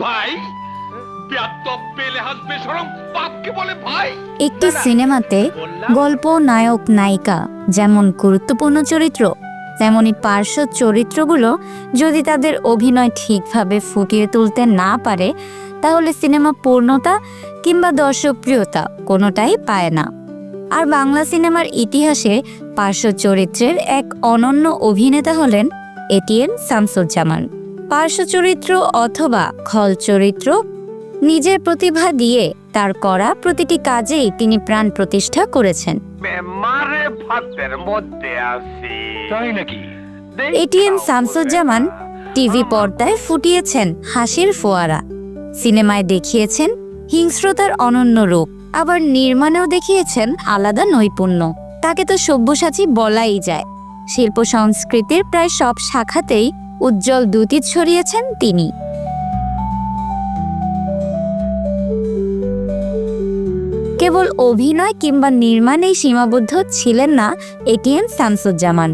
ভাই? একটি সিনেমাতে গল্প নায়ক নায়িকা যেমন গুরুত্বপূর্ণ চরিত্র তেমনি পার্শ্ব চরিত্রগুলো যদি তাদের অভিনয় ঠিকভাবে ফুটিয়ে তুলতে না পারে তাহলে সিনেমা পূর্ণতা কিংবা দর্শকপ্রিয়তা কোনোটাই পায় না। আর বাংলা সিনেমার ইতিহাসে পার্শ্ব চরিত্রের এক অনন্য অভিনেতা হলেন এটিএন শামসুজ্জামান। পার্শ্ব চরিত্র অথবা খল চরিত্র নিজের প্রতিভা দিয়ে তার করা প্রতিটি কাজেই তিনি প্রাণ প্রতিষ্ঠা করেছেন। মারে ভাতের মধ্যে আছি তাই নাকি? এটিএম শামসুজ্জামান টিভি পর্দায় ফুটিয়েছেন হাসির ফোয়ারা। সিনেমায় দেখিয়েছেন হিংস্রতার অনন্য রূপ আবার নির্মাণেও দেখিয়েছেন আলাদা নৈপুণ্য। তাকে তো সব্যসাচী বলাই যায়। শিল্প সংস্কৃতির প্রায় সব শাখাতেই উজ্জ্বল দ্যুতি ছড়িয়েছেন তিনি। কেবল অভিনয় কিংবা নির্মাণেই সীমাবদ্ধ ছিলেন না এটিএম শামসুজ্জামান।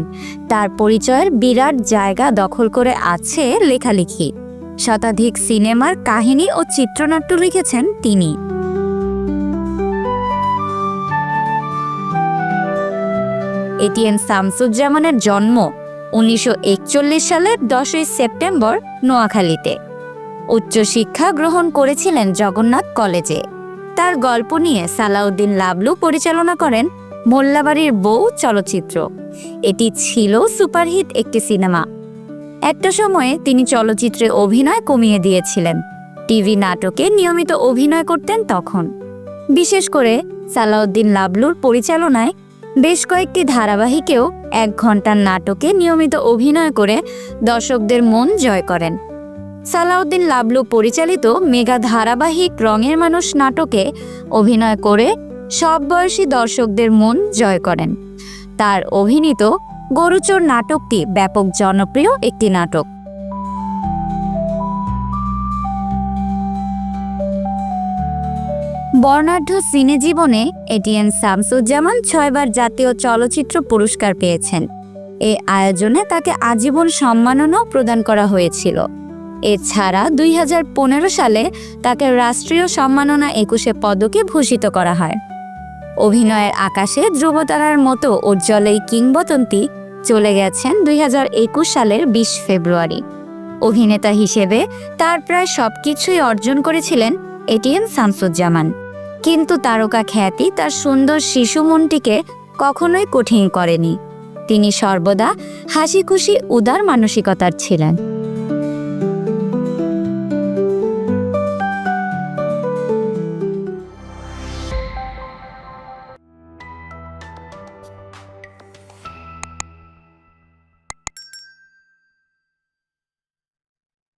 তার পরিচয়ের বিরাট জায়গা দখল করে আছে লেখালেখি। শতাধিক সিনেমার কাহিনী ও চিত্রনাট্য লিখেছেন তিনি। এটিএন শামসুজ্জামানের জন্ম উনিশশো একচল্লিশ সালের দশই সেপ্টেম্বর নোয়াখালীতে। উচ্চশিক্ষা গ্রহণ করেছিলেন জগন্নাথ কলেজে। তার গল্প নিয়ে সালাউদ্দিন লাবলু পরিচালনা করেন মোল্লাবাড়ির বউ চলচ্চিত্র। এটি ছিল সুপারহিট একটি সিনেমা। একটা সময়ে তিনি চলচ্চিত্রে অভিনয় কমিয়ে দিয়েছিলেন। টিভি নাটকে নিয়মিত অভিনয় করতেন তখন। বিশেষ করে সালাউদ্দিন লাবলুর পরিচালনায় বেশ কয়েকটি ধারাবাহিকেও এক ঘণ্টার নাটকে নিয়মিত অভিনয় করে দর্শকদের মন জয় করেন। সালাউদ্দিন লাবলু পরিচালিত মেগা ধারাবাহিক রঙের মানুষ নাটকে অভিনয় করে সব বয়সী দর্শকদের মন জয় করেন। তার অভিনীত গরুচোর নাটকটি ব্যাপক জনপ্রিয় একটি নাটক। বর্ণাঢ্য সিনে জীবনে এটিএন শামসুজ্জামান ছয়বার জাতীয় চলচ্চিত্র পুরস্কার পেয়েছেন। এ আয়োজনে তাকে আজীবন সম্মাননাও প্রদান করা হয়েছিল। এছাড়া দুই হাজার পনেরো সালে তাকে রাষ্ট্রীয় সম্মাননা একুশে পদকে ভূষিত করা হয়। অভিনয়ের আকাশে ধ্রুবতারার মতো উজ্জ্বল এই কিংবদন্তি চলে গেছেন দুই হাজার একুশ সালের বিশ ফেব্রুয়ারি। অভিনেতা হিসেবে তার প্রায় সবকিছুই অর্জন করেছিলেন এটিএন শামসুজ্জামান। কিন্তু তারকা খ্যাতি তার সুন্দর শিশু মনটিকে কখনোই কঠিন করেনি। তিনি সর্বদা হাসি খুশি উদার মানসিকতার ছিলেন।